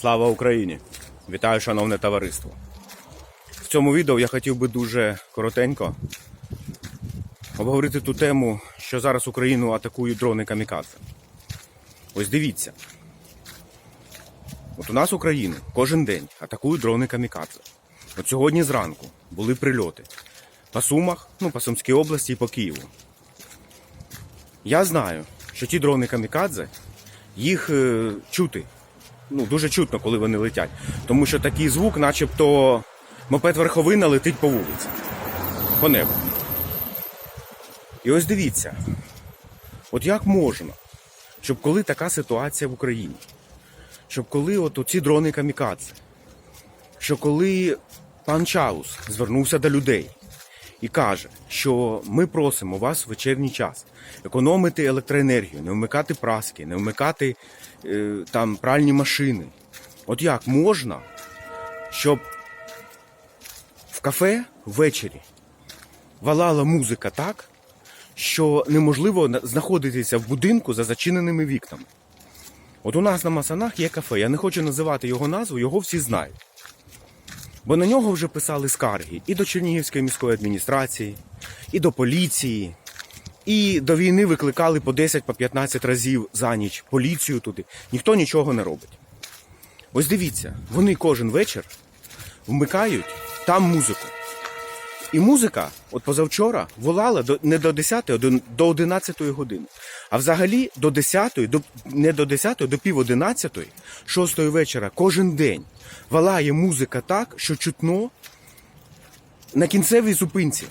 Слава Україні! Вітаю, шановне товариство. В цьому відео я хотів би дуже коротенько обговорити ту тему, що зараз Україну атакують дрони камікадзе. Ось дивіться. От у нас Україну кожен день атакують дрони камікадзе. От сьогодні зранку були прильоти по Сумах, ну, по Сумській області і по Києву. Я знаю, що ті дрони камікадзе, їх е, чути. Ну, дуже чутно, коли вони летять. Тому що такий звук, начебто мопед верховина летить по вулиці. По небу. І ось дивіться, от як можна, щоб коли така ситуація в Україні, щоб коли от ці дрони камікадзе, що коли пан Чаус звернувся до людей і каже, що ми просимо вас в вечірній час економити електроенергію, не вмикати праски, не вмикати е, там пральні машини. От як можна, щоб в кафе ввечері валала музика так, що неможливо знаходитися в будинку за зачиненими вікнами. От у нас на Масанах є кафе. Я не хочу називати його назву, його всі знають. Бо на нього вже писали скарги і до Чернігівської міської адміністрації, і до поліції, і до війни викликали по 10 по 15 разів за ніч поліцію туди. Ніхто нічого не робить. Ось дивіться, вони кожен вечір вмикають там музику. І музика, от позавчора, волала до, не до 10, а до, до 11 години. А взагалі до 10, до, не до 10, до пів 11, 6 вечора кожен день валає музика так, що чутно на кінцевій зупинці,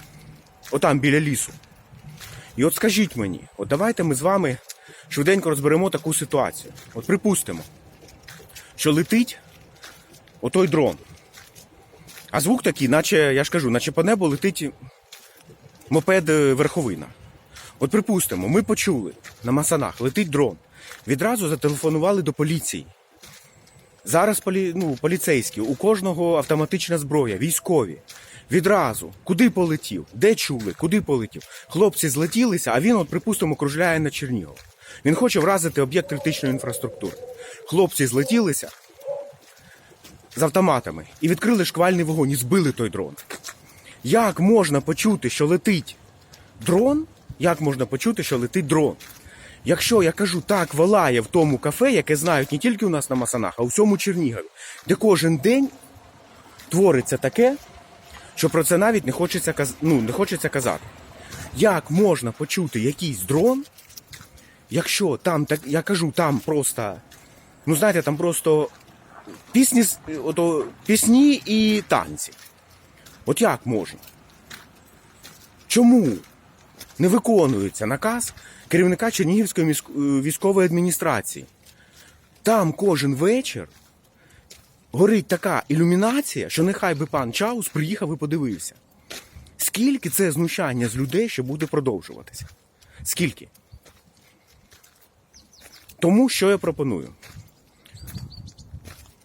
отам біля лісу. І от скажіть мені, от давайте ми з вами швиденько розберемо таку ситуацію. От припустимо, що летить отой дрон. А звук такий, наче, я ж кажу, наче по небу летить мопед е, верховина. От припустимо, ми почули на масанах, летить дрон. Відразу зателефонували до поліції. Зараз полі, ну, поліцейські, у кожного автоматична зброя, військові. Відразу, куди полетів, де чули, куди полетів. Хлопці злетілися, а він, от, припустимо, кружляє на Чернігов. Він хоче вразити об'єкт критичної інфраструктури. Хлопці злетілися з автоматами і відкрили шквальний вогонь і збили той дрон. Як можна почути, що летить дрон? Як можна почути, що летить дрон? Якщо я кажу так валає в тому кафе, яке знають не тільки у нас на Масанах, а у всьому Чернігові, де кожен день твориться таке, що про це навіть не хочеться, ну, не хочеться казати. Як можна почути якийсь дрон, якщо там, так, я кажу, там просто, ну знаєте, там просто пісні, ото, пісні і танці. От як можна? Чому не виконується наказ керівника Чернігівської е, військової адміністрації? Там кожен вечір горить така ілюмінація, що нехай би пан Чаус приїхав і подивився. Скільки це знущання з людей ще буде продовжуватися? Скільки? Тому що я пропоную?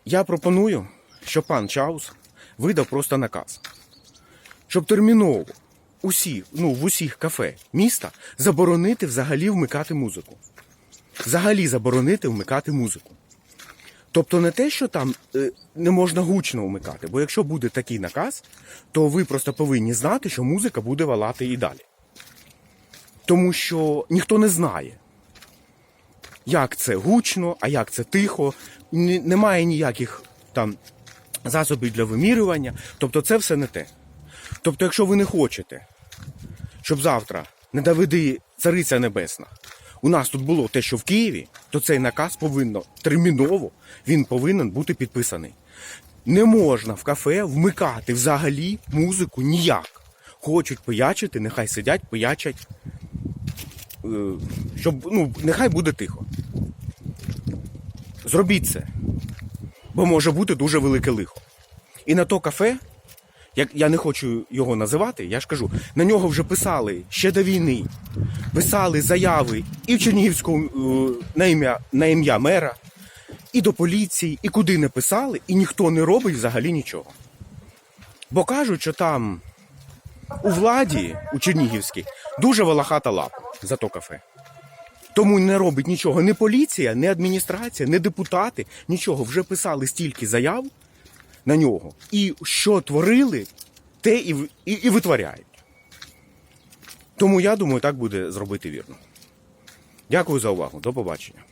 Я пропоную, щоб пан Чаус видав просто наказ, щоб терміново усі, ну, в усіх кафе міста заборонити взагалі вмикати музику. Взагалі заборонити вмикати музику. Тобто не те, що там е, не можна гучно вмикати, бо якщо буде такий наказ, то ви просто повинні знати, що музика буде валати і далі. Тому що ніхто не знає, як це гучно, а як це тихо. Немає ніяких там засобів для вимірювання. Тобто це все не те. Тобто, якщо ви не хочете, щоб завтра, не доведи цариця небесна, у нас тут було те, що в Києві, то цей наказ повинно терміново він повинен бути підписаний. Не можна в кафе вмикати взагалі музику ніяк. Хочуть пиячити, нехай сидять, пиячать. Е, Щоб, ну, нехай буде тихо. Зробіть це. Бо може бути дуже велике лихо. І на то кафе, як я не хочу його називати, я ж кажу, на нього вже писали ще до війни, писали заяви і в Чернігівську е, на ім'я на ім'я мера, і до поліції, і куди не писали, і ніхто не робить взагалі нічого. Бо кажуть, що там у владі, у Чернігівській, дуже волохата лапа за то кафе. Тому не робить нічого ні поліція, ні адміністрація, ні депутати. Нічого. Вже писали стільки заяв на нього. І що творили, те і, і, і витворяють. Тому я думаю, так буде зробити вірно. Дякую за увагу. До побачення.